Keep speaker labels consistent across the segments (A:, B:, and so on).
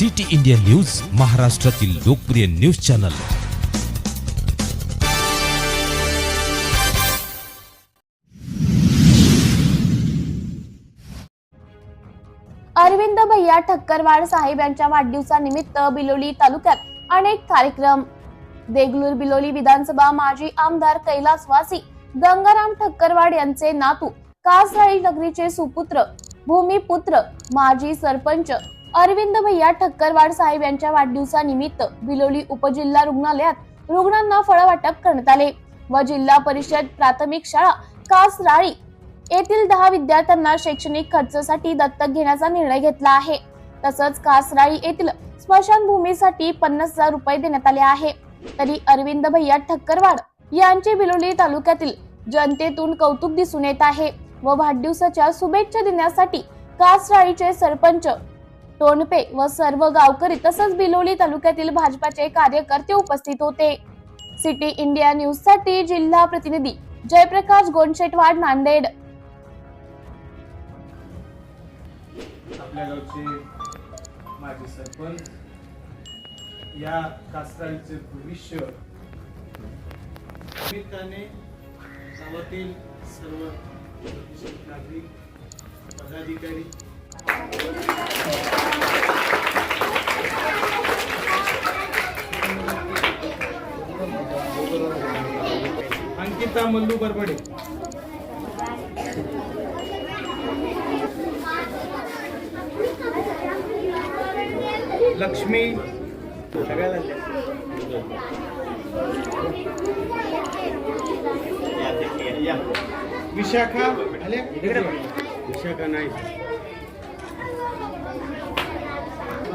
A: City India news महाराष्ट्रातील लोकप्रिय news channel.
B: Arvind भैया ठक्करवाड साहेब यांच्या वाढदिवसानिमित्त बिलोली तालुक्यात अनेक कार्यक्रम. देगलूर बिलोली विधानसभा माजी आमदार कैलासवासी गंगाराम ठक्करवाड यांचे नातू कासराळी नगरीचे सुपुत्र भूमिपुत्र माजी सरपंच अरविंद भैया ठक्करवाड साहेब यांच्या वाढदिवसानिमित्त बिलोली उपजिल्हा रुग्णालयात रुग्णांना फळ वाटप करण्यात आले व जिल्हा परिषद प्राथमिक शाळा कासराळी येथील दहा विद्यार्थ्यांना शैक्षणिक खर्चासाठी दत्तक घेण्याचा निर्णय घेतला आहे. तसंच कासराळी येथील स्मशानभूमीसाठी पन्नास हजार रुपये देण्यात आले आहे. तरी अरविंद भैया ठक्करवाड यांचे बिलोली तालुक्यातील जनतेतून कौतुक दिसून येत आहे व वाढदिवसाच्या शुभेच्छा देण्यासाठी कासराळीचे सरपंच टोणपे व सर्व गावकरी तसंच बिलोली तालुक्यातील भाजपाचे कार्यकर्ते उपस्थित होते. सिटी इंडिया न्यूजसाठी जिल्हा प्रतिनिधी जयप्रकाश गोंडशेटवाड नांदेड.
C: आपल्या गावचे माजी सरपंच या कासरांचे भविष्य निमित्ताने गावातील सर्व नागरिक पदाधिकारी अंकिता मल्लू बरबडे. लक्ष्मी. सगळ्याला विशाखा. आल्या? विशाखा नाही.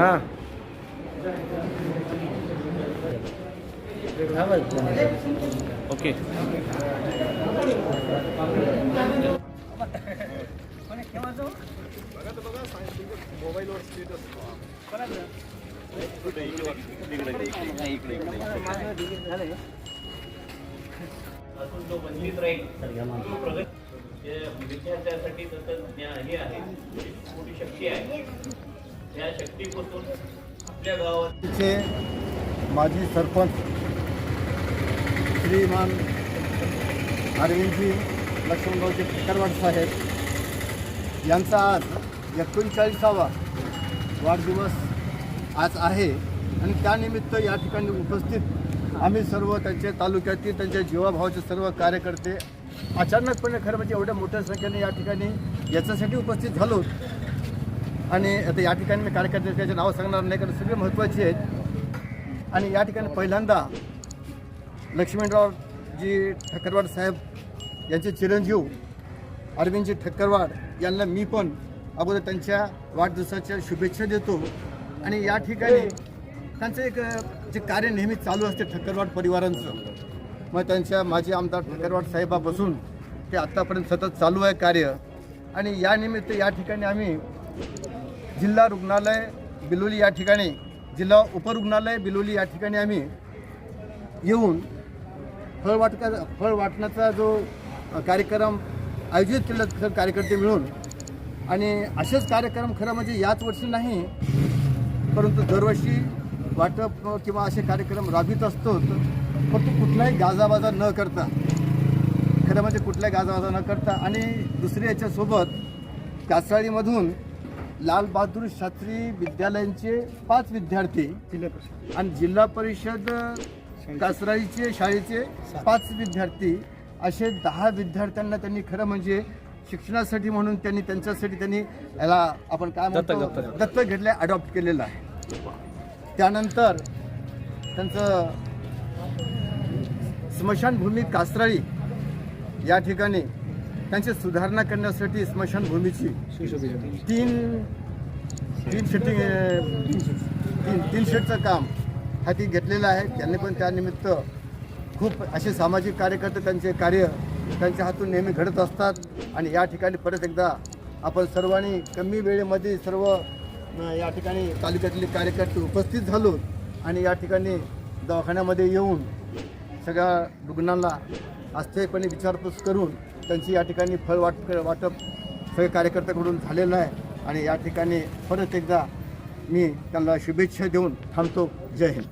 C: हा। ओके।
D: अजून तो वंचित विद्यार्थ्यासाठी तसं ज्ञान हे आहे मोठी शक्ती आहे. त्या शक्तीपासून आपल्या गावात
E: माजी सरपंच श्रीमान अरविंदजी लक्ष्मणगावचे ठेकरवाड साहेब यांचा आज एकोणचाळीसावा वाढदिवस आज आहे. आणि त्यानिमित्त या ठिकाणी उपस्थित आम्ही सर्व त्यांच्या तालुक्यातील त्यांच्या जीवाभावाचे सर्व कार्यकर्ते अचानकपणे खरं म्हणजे एवढ्या मोठ्या संख्येने या ठिकाणी याच्यासाठी उपस्थित झालो. आणि आता या ठिकाणी मी कार्यकर्त्याचे नाव सांगणार नाही कारण सगळे महत्त्वाचे आहेत. आणि या ठिकाणी पहिल्यांदा लक्ष्मणरावजी ठक्करवाड साहेब यांचे चिरंजीव अरविंदजी ठक्करवाड यांना मी पण अगोदर त्यांच्या वाढदिवसाच्या शुभेच्छा देतो. आणि या ठिकाणी त्यांचं एक जे कार्य नेहमी चालू असते ठक्करवाड परिवारांचं मग त्यांच्या माजी आमदार ठक्करवाड साहेबापासून ते आत्तापर्यंत सतत चालू आहे कार्य. आणि या निमित्त या ठिकाणी आम्ही जिल्हा रुग्णालय बिलोली या ठिकाणी जिल्हा उपरुग्णालय बिलोली या ठिकाणी आम्ही येऊन फळ वाटका फळ वाटण्याचा जो कार्यक्रम आयोजित केला सर्व कार्यकर्ते मिळून. आणि असेच कार्यक्रम खरं म्हणजे याच वर्षी नाही परंतु दरवर्षी वाटप किंवा असे कार्यक्रम राबवित असतो परंतु कुठलाही गाजाबाजा न करता खरं म्हणजे कुठलाही गाजाबाजा न करता आणि दुसरी याच्यासोबत कासाळीमधून लाल बहादूर शास्त्री विद्यालयांचे पाच विद्यार्थी आणि जिल्हा परिषद कासराईचे शाळेचे पाच विद्यार्थी असे दहा विद्यार्थ्यांना त्यांनी खरं म्हणजे शिक्षणासाठी म्हणून त्यांनी त्यांच्यासाठी त्यांनी याला आपण काय म्हणतो? दत्तक. घेतलं अडॉप्ट केलेलं आहे. त्यानंतर त्यांचं स्मशानभूमी कासराळी या ठिकाणी त्यांची सुधारणा करण्यासाठी स्मशानभूमीची तीन तीन शेटिंग तीन तीन शेटचं काम हाती घेतलेलं आहे. त्यांनी पण त्यानिमित्त खूप असे सामाजिक कार्यकर्ते त्यांचे कार्य त्यांच्या हातून नेहमी घडत असतात. आणि या ठिकाणी परत एकदा आपण सर्वांनी कमी वेळेमध्ये सर्व या ठिकाणी तालुक्यातले कार्यकर्ते उपस्थित झालो आणि या ठिकाणी दवाखान्यामध्ये येऊन सगळ्या रुग्णांना अस्थायीपणे विचारपूस करून त्यांची या ठिकाणी फळ वाट वाटप सगळे कार्यकर्त्याकडून झालेलं आहे आणि या ठिकाणी परत एकदा मी त्यांना शुभेच्छा देऊन थांबतो. जय हिंद.